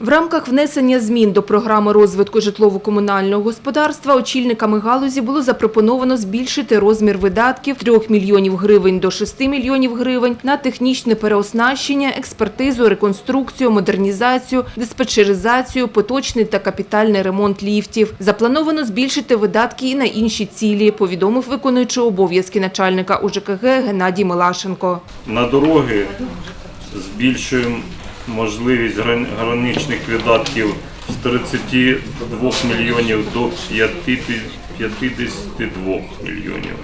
В рамках внесення змін до програми розвитку житлово-комунального господарства очільниками галузі було запропоновано збільшити розмір видатків 3 мільйонів гривень до 6 мільйонів гривень на технічне переоснащення, експертизу, реконструкцію, модернізацію, диспетчеризацію, поточний та капітальний ремонт ліфтів. Заплановано збільшити видатки і на інші цілі, повідомив виконуючий обов'язки начальника УЖКГ Геннадій Милашенко. На дороги збільшуємо можливість гран- граничних видатків з 32 мільйонів до 50 52 мільйонів.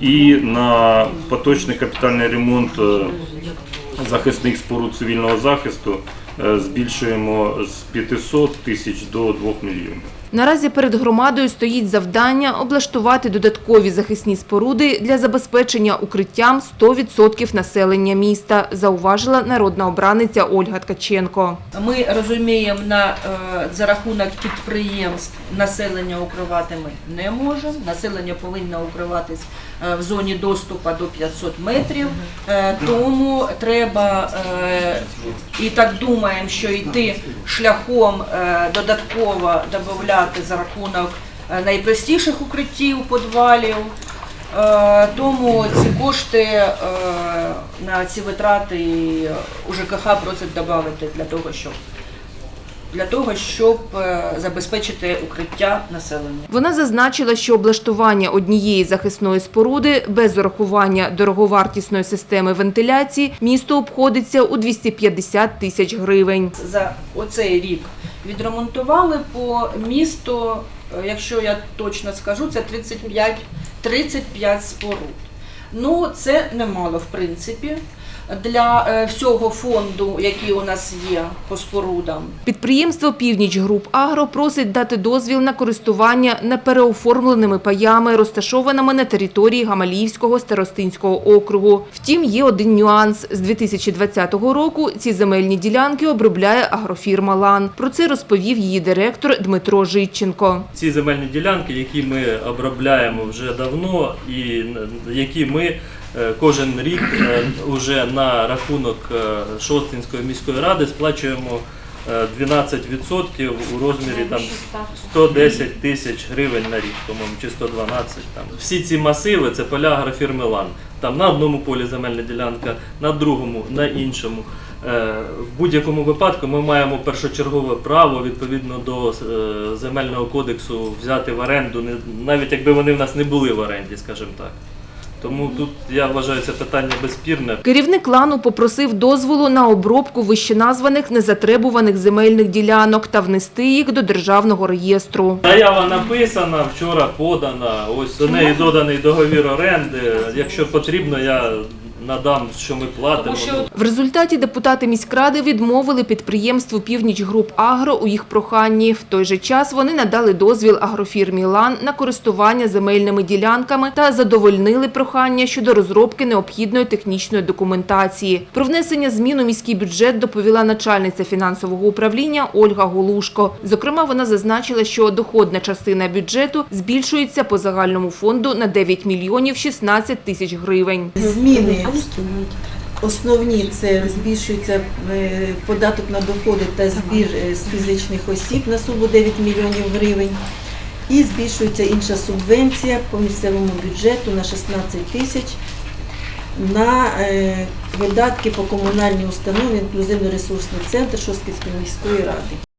І на поточний капітальний ремонт е, захисних споруд цивільного захисту збільшуємо з 500 тисяч до 2 мільйонів. Наразі перед громадою стоїть завдання облаштувати додаткові захисні споруди для забезпечення укриттям 100% населення міста, зауважила народна обраниця Ольга Ткаченко. Ми розуміємо, на, е, за рахунок підприємств населення укривати ми не можемо. Населення повинно укриватись е, в зоні доступу до 500 метрів. Е, Тому треба е, і так думаємо, що йти шляхом е, додатково додати за рахунок е, найпростіших укриттів, підвалів. Е, Тому ці кошти е, на ці витрати у ЖКХ просять додати для того, щоб для того, щоб е, забезпечити укриття населення. Вона зазначила, що облаштування однієї захисної споруди без урахування дороговартісної системи вентиляції місто обходиться у 250 тисяч гривень. За оцей рік відремонтували по місту, е, якщо я точно скажу, це 35, 35 споруд. Ну, це немало, в принципі, для е, всього фонду, який у нас є по спорудам. Підприємство «Північ Груп Агро» просить дати дозвіл на користування непереоформленими паями, розташованими на території Гамаліївського старостинського округу. Втім, є один нюанс. З 2020 року ці земельні ділянки обробляє агрофірма «Лан». Про це розповів її директор Дмитро Житченко. ці земельні ділянки, які ми обробляємо вже давно, і які ми кожен рік е, уже на рахунок е, Шостинської міської ради сплачуємо е, 12% у розмірі там 110 тисяч гривень на рік, по-моєму, чи 112. Там. Всі ці масиви це поля агрофірми «Лан». Там на одному полі земельна ділянка, на другому, на іншому. Е, В будь-якому випадку ми маємо першочергове право відповідно до е, земельного кодексу взяти в оренду, навіть якби вони в нас не були в оренді, скажімо так. Тому тут я вважаю це питання безспірне. Керівник лану попросив дозволу на обробку вищеназваних незатребуваних земельних ділянок та внести їх до державного реєстру. Заява написана, вчора подана. Ось до неї доданий договір оренди. Якщо потрібно, я надам, що ми платимо. Що Ну, В результаті депутати міськради відмовили підприємству «Північ Груп Агро» у їх проханні. В той же час вони надали дозвіл агрофірмі «Лан» на користування земельними ділянками та задовольнили прохання щодо розробки необхідної технічної документації. Про внесення змін у міський бюджет доповіла начальниця фінансового управління Ольга Голушко. Зокрема, вона зазначила, що доходна частина бюджету збільшується по загальному фонду на 9 мільйонів 16 тисяч гривень. Зміни основні це збільшується е, податок на доходи та збір е, з фізичних осіб на суму 9 мільйонів гривень. І збільшується інша субвенція по місцевому бюджету на 16 тисяч на е, видатки по комунальній установі інклюзивно-ресурсний центр Шостківської міської ради.